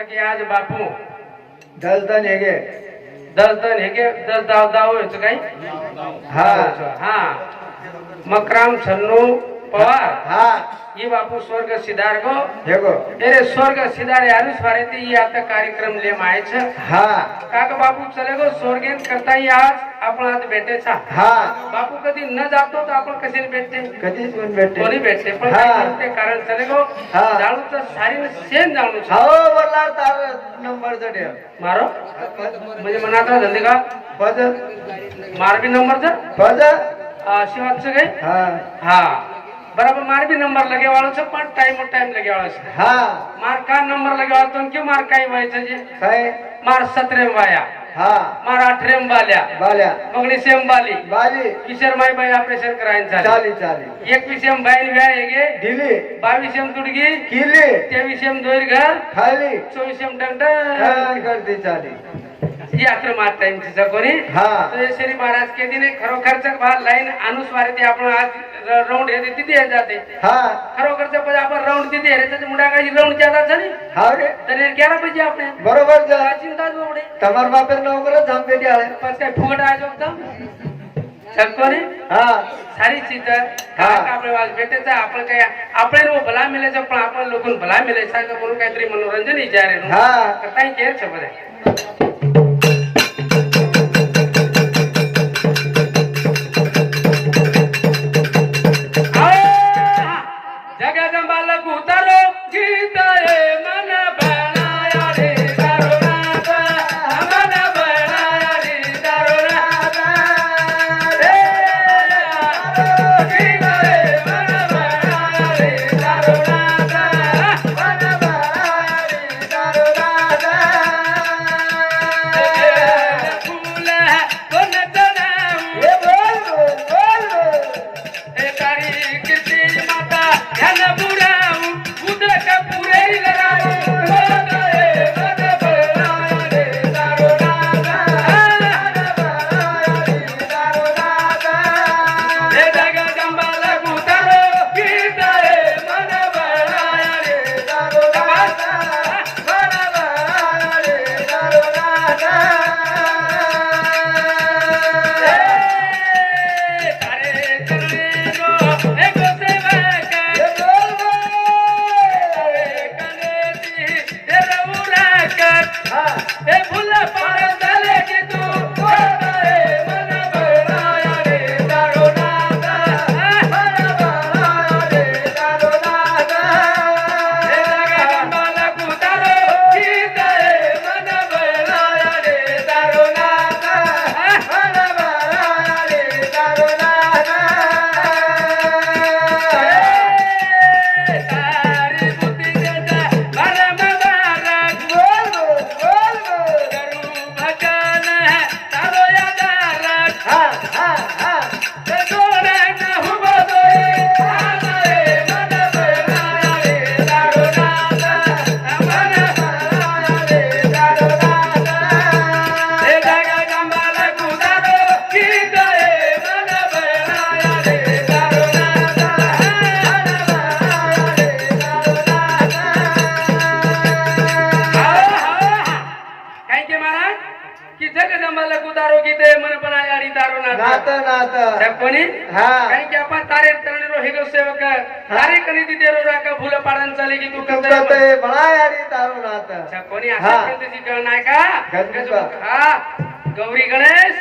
खरोखरच की आज बापू दलदन हेगे दस दन हे के दस दाव दाव व्हायचं काही हा हा मकराम छन्नू पवार हा. ये बापू स्वर्ग सिधार गो. हेगो अरे स्वर्ग सिधार यारू स्वारे ते ये आता कार्यक्रम ले मायच हा. काका बापू चले गो स्वर्गेन करता ही आज आपण आज भेटेचा हा. बापू कधी न जातो तर आपण कसे भेटते? कधीच पण भेटते? कोणी भेटते? पण हा. काय करते कारण चले गो हा. तर सारी सेन जाणू हो बोलला तार नंबर मारो. म्हणजे मनात धंदे का? पद मारबी नंबरचा पद शिवाचं काय? हा. बराबर मार भी नंबर लगे वालों से पर टाइम और टाइम लगे वालों से. हाँ. मार का नंबर लगे वालों तो क्यों मार का ही वाई चाहिए है मार सत्रह में वाया. हाँ. मार अठारह में बाल्या. बाल्या. मगली सेम बाली. बाली. किशोर माई भाई ऑपरेशन कराएं चाली चाली चाली. एक सेम भाई बैल गया गे ढीली बाईस सेम तुड़गी. किले. तेईस सेम दोर घर. खाली. चौबीस सेम डंडा कर दी चाली? ही आश्रमात त्यांची सकोरी तुझेश्वरी महाराज के दिने खरोखरच लाईन अनुस्वारे ते आपण आज राऊंड हे तिथे जाते. खरोखरच पण आपण राऊंड तिथे हे मुडा काही राऊंड ज्यादा झाली तरी केला पाहिजे आपण. बरोबर चिंता जोडे तमार बापेर नोकर थांबलेली आहे पण काय फुगट आहे जोगता सकोरी हां. सारी चीज आपले वाज भेटायचं आपण काय आपण नो भला मिलायचं पण आपण लोकून भला मिलायचं म्हणून मनोरंजन विचार आहे हां काही केअर शब्द आहे. गौरी गणेश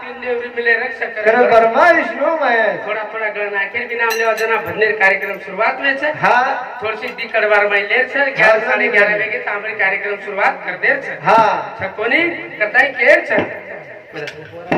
तीन मिले रक्षक थोड़ा थोड़ा गणना आखिर भी नाम लेवा जना भजनेर कार्यक्रम शुरुआत में छे थोड़ी सी दिक्कत बार मई लेर छे 11 साढ़े 11 बजे कार्यक्रम शुरुआत कर देर छे हां. छकोनी कताई केर छे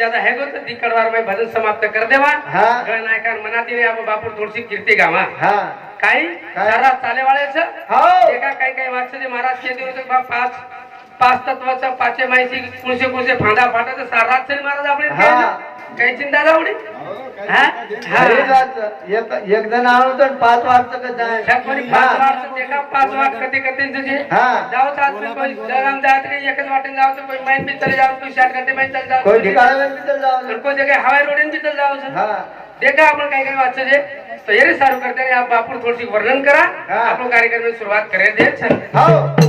ज्यादा है गो तो दिक्कत भाई भजन समाप्त कर देवा। हाँ। नायकान मनाती रे आप बापुर थोडीशी कीर्ती गावा। हा। काही सारा हो। एका काही काही वाचले महाराज के दिवस बाप पाच पाच तत्वाचा पाचे माहिती कुळशे कुळशे फांदा फाटा तर साराक्षरी महाराज काही चिंता जावडी? एक जण आलो तर पाच वाजता पाच वाज कधी कधी जाऊ एकच वाटेन चल चल हवाई रोड देखा आपण काही काही वाचतो जे? तयारी सारू करते आपण थोडीशी वर्णन करा. आपण कार्यक्रम सुरुवात करेल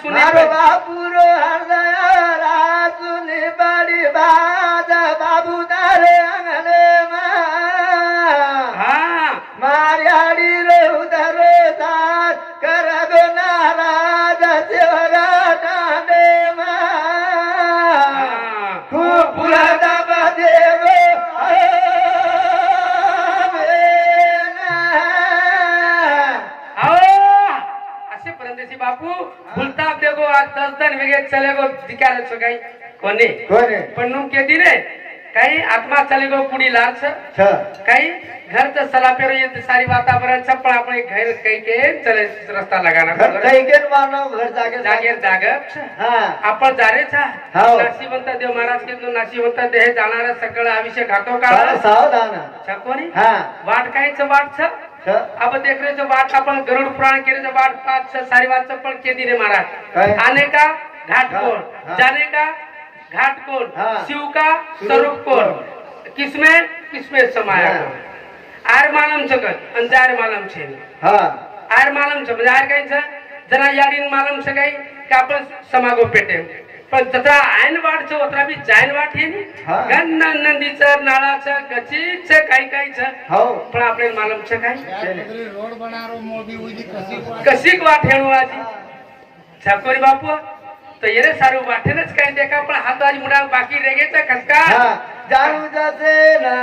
শুনে বাবু दस दिन वेगे चलेगो दिकार छो काही. कोने कोण? पण नुम के दिने काही आत्मा चलेगो कुडी लाच छ. काही घर तर सला पेरो ये सारी वातावरण सब पण आपण घर काही के चले रस्ता लगाना. घर काही गेन मानव घर जागे जागेर जाग हा. आपण जारेच हो. नाशिवंत देव महाराज के नाशिवंत देह जाणारा सकळ आयुष्य घातो का सावधान. छकोनी हा. वाट कायच वाट छ. अब देखरेचं वाट आपण गरुड पुराण केलेचं वाट पाच छ सारी वाट पण केली रे काय? महाराज आने का? घाट हा. जाने का? घाट हा. शिव का? स्वरूप कोण? किसमें? किसमें समाया आर मालम सकत आणि जार मालम छे हा. आर मालम छ म्हणजे आर काही जना याडीन मालम छ काही का आपण समागो पेटे पण तसा आयनवाडचं होता मी वाट हे नंदीचं नाळाचं कचीच काही काहीच. हो. पण आपल्याला मालमच काय? कशी वाट? हेणू आजी छाकोरी बापू तर येणे सारू वाटेनच काही देखा पण हात आज मुडा बाकी रेगेचा खसका जाऊ जाते ना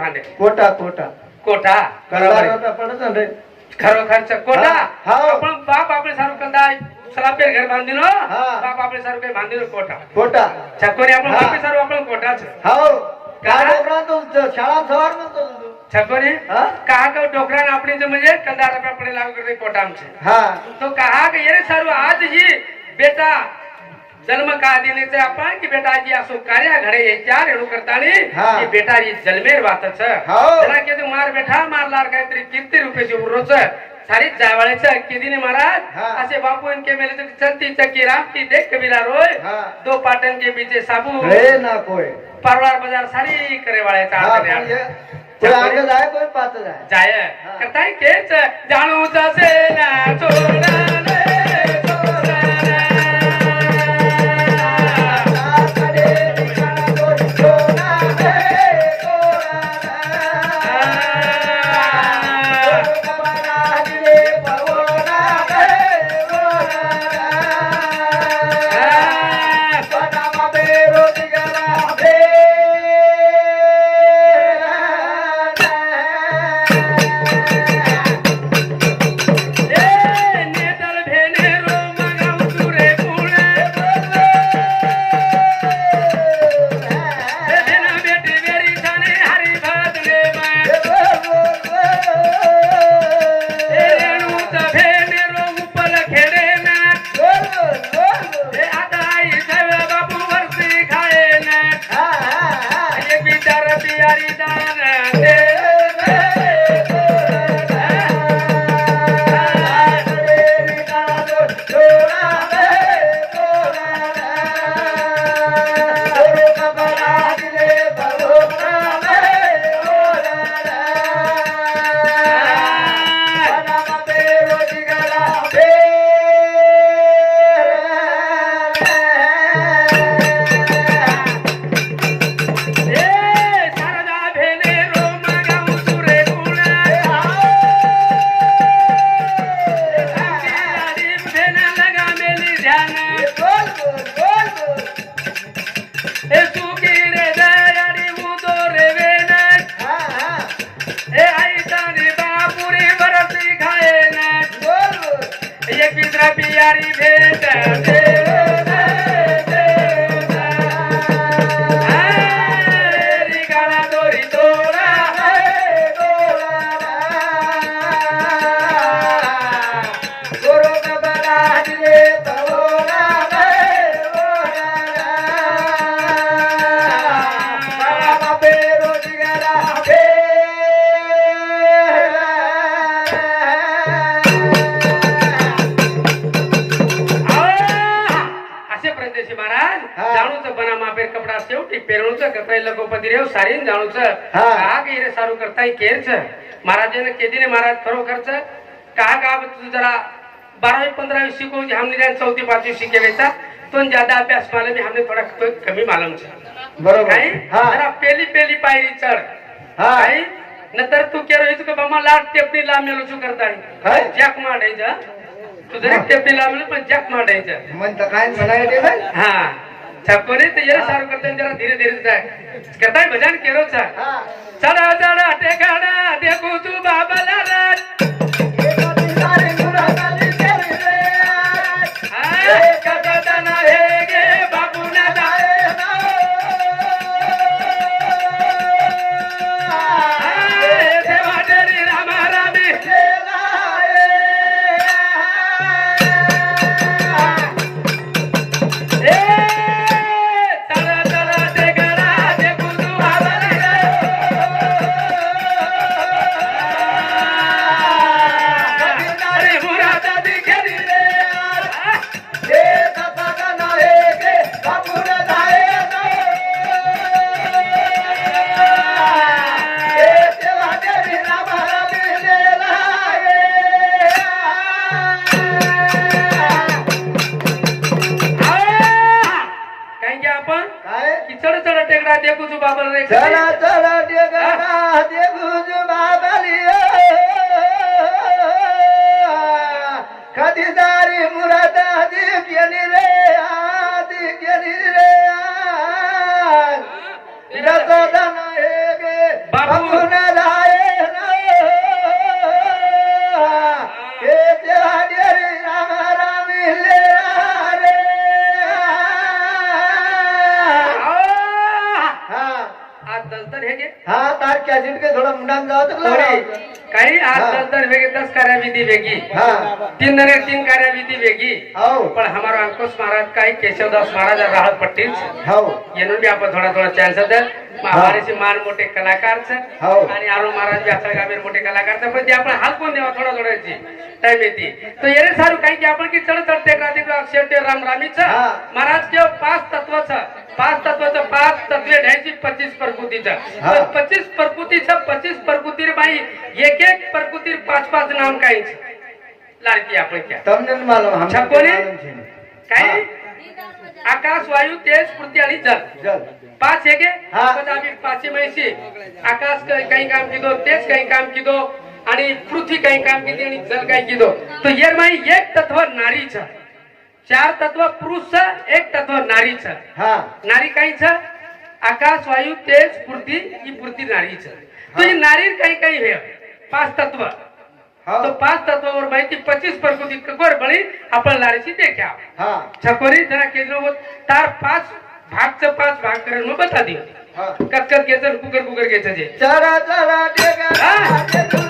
બાંધે કોટા કોટા કોટા બરાબર. ખરો ખર્ચ કોટા હા પણ બાપ આપણે સારું કંદાય સલાપેર ઘર બાંધીનો બાપ આપણે સારું કઈ બાંધીનો કોટા કોટા છકોરી આપણે બાપે સારું આપણે કોટા છે. હા કાડા તો શાળા સવારમાં તો છકોરી કાહા કહું ડોકરા આપણી જે મજે કંદાર આપણે લાગુ કરી કોટામ છે. હા. તો કાહા કે યે સારું આજ હી બેટા जन्म का देने से अपन की बेटा जी आसो कार्य घरे ये चार एणु करतानी हाँ। ये बेटा जी जलमेर बात छ हो. जरा के तो मार बेटा मार लार काय तरी से उरो छ सारी जावळे छ के दिने महाराज असे बापू इनके मेले तो चलती चक्की रामती देख के बिरा रोय दो पाटन के पीछे साबू. रे ना कोई परवार बाजार सारी करे वाले जाए पात जाए जाए करता है. केच. जाणू से ना छोड़ा da प्रदेशी महाराज हा. જાણું બના માપેર કપડા સેવટી પહેરણું છે કતરાઈ લગોપતિ રેવ સારીને જાણું છે હા. કા કે રે સારું કરતાય કેર છે મહારાજને કેદીને મહારાજ ખરો ખર્ચ का का तू जरा बारावी पंधरावी शिकवू जे हमने जान चौथी पाचवी शिकेवेचा तो ज्यादा अभ्यास मालूम है हमने थोड़ा तो कमी मालूम છે बरोबर काय हा जरा पेली पेली पायरी चढ हा काय नंतर तू केरो इतकं का बाबा लाट टेपणी लांबेलो छू करताय काय? जॅक मांडायचं तू जरी टेपणी लांबेलो पण जॅक मांडायचं म्हणतं काय म्हणायचे बाई? हा. छापोरे ते ये सारू करते जरा धीरे धीरे जाय करताय भजन केरो चा. चढा चढा टेकाडा देखू तू बाबाला राज बाबा काय? की चढ चढ टेकडा देखूच बाबा रे चला चला टेकडा देखूच बाबा कधी दारी मुराद आधी गेली रे आधी गेली रे. जसं धन हे गे बाबू ना कॅसेट थोडा मुंडा काही आज हा. दस दस वेगी दस तीन दने तीन वेगी हो. पण हमारो अंकुश महाराज काही केशवदास महाराज राहत पट्टी हाओ हो. थोड़ा थोड़ा चांस दे महाभारीचे मान मोठे कलाकारच आणि अरुण महाराज व्यासळ गाभीर मोठे कलाकारच पण ते आपण हात कोण द्यावा थोडा थोड्याची टाइम येते तर येणे सारू काही आपण की चढ चढते क्रांती अक्षर ते राम रामीच महाराज केव पाच तत्वाच पाच तत्वाचं पाच तत्वे ढ्यायची पच्चीस परकुतीचं पच्चीस परकुतीचं पच्चीस परकुतीर बाई एक एक परकुतीर पाच पाच नाम काही लाडकी आपण काय? आकाश वायू तेज पृथ्वी आणि जल. जल. पाच है के आम्ही पाचशे म्हैशी. आकाश काही काम किदो तेच काही काम किदो आणि पृथ्वी काही काम किती आणि जल काही किदो. तो येर माई एक तत्व नारी छ चार तत्व पुरुष छ एक तत्व नारी छ नारी काही छ आकाश वायू तेज पृथ्वी ही पृथ्वी नारी छ तो ही नारी काही काही हे. पाच तत्व. तो पाच तत्वावर माहिती पचीस प्रकृती कबर बळी आपण नारीची देखा छकोरी जरा केंद्र होत तार पाच भागचं पाच भाग करेल मग बता दे. कटकट घ्यायचं कुकर कुकर घ्यायचं जे. हा. देगा